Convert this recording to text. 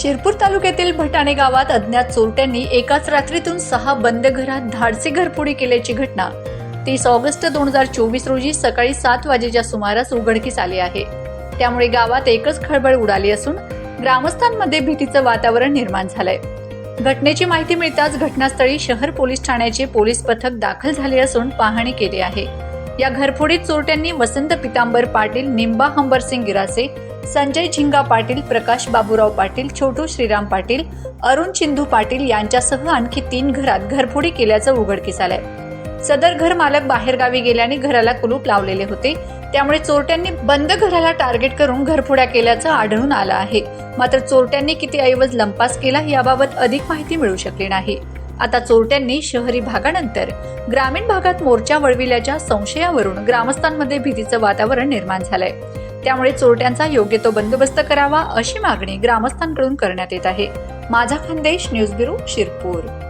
शिरपूर तालुक्यातील भटाणे गावात अज्ञात चोरट्यांनी एकाच रात्रीतून सहा बंद घरात धाडसी घरफोडी केल्याची घटना. तीस ऑगस्ट दोन हजार चोवीस रोजी सकाळी सात वाजेच्या सुमारास उघडकीस आली आहे. त्यामुळे गावात एकच खळबळ उडाली असून ग्रामस्थांमध्ये भीतीचं वातावरण निर्माण झालंय. घटनेची माहिती मिळताच घटनास्थळी शहर पोलीस ठाण्याचे पोलीस पथक दाखल झाले असून पाहणी केली आहे. या घरफोडीत चोरट्यांनी वसंत पितांबर पाटील निंबा हंबरसिंग गिरासे संजय झिंगा पाटील प्रकाश बाबूराव पाटील छोटू श्रीराम पाटील अरुण चिंधू पाटील यांच्यासह आणखी तीन घरात घरफोडी केल्याचं उघडकीस आलंय. सदर घर मालक बाहेरगावी गेल्याने घराला कुलूप लावलेले होते. त्यामुळे चोरट्यांनी बंद घराला टार्गेट करून घरफोड्या केल्याचं आढळून आलं आहे. मात्र चोरट्यांनी किती ऐवज लंपास केला याबाबत अधिक माहिती मिळू शकली नाही. आता चोरट्यांनी शहरी भागानंतर ग्रामीण भागात मोर्चा वळविल्याच्या संशयावरून ग्रामस्थांमध्ये भीतीचं वातावरण निर्माण झालंय. त्यामुळे चोरट्यांचा योग्य तो बंदोबस्त करावा अशी मागणी ग्रामस्थांकडून करण्यात येत आहे. माझा खानदेश न्यूज ब्युरो शिरपूर.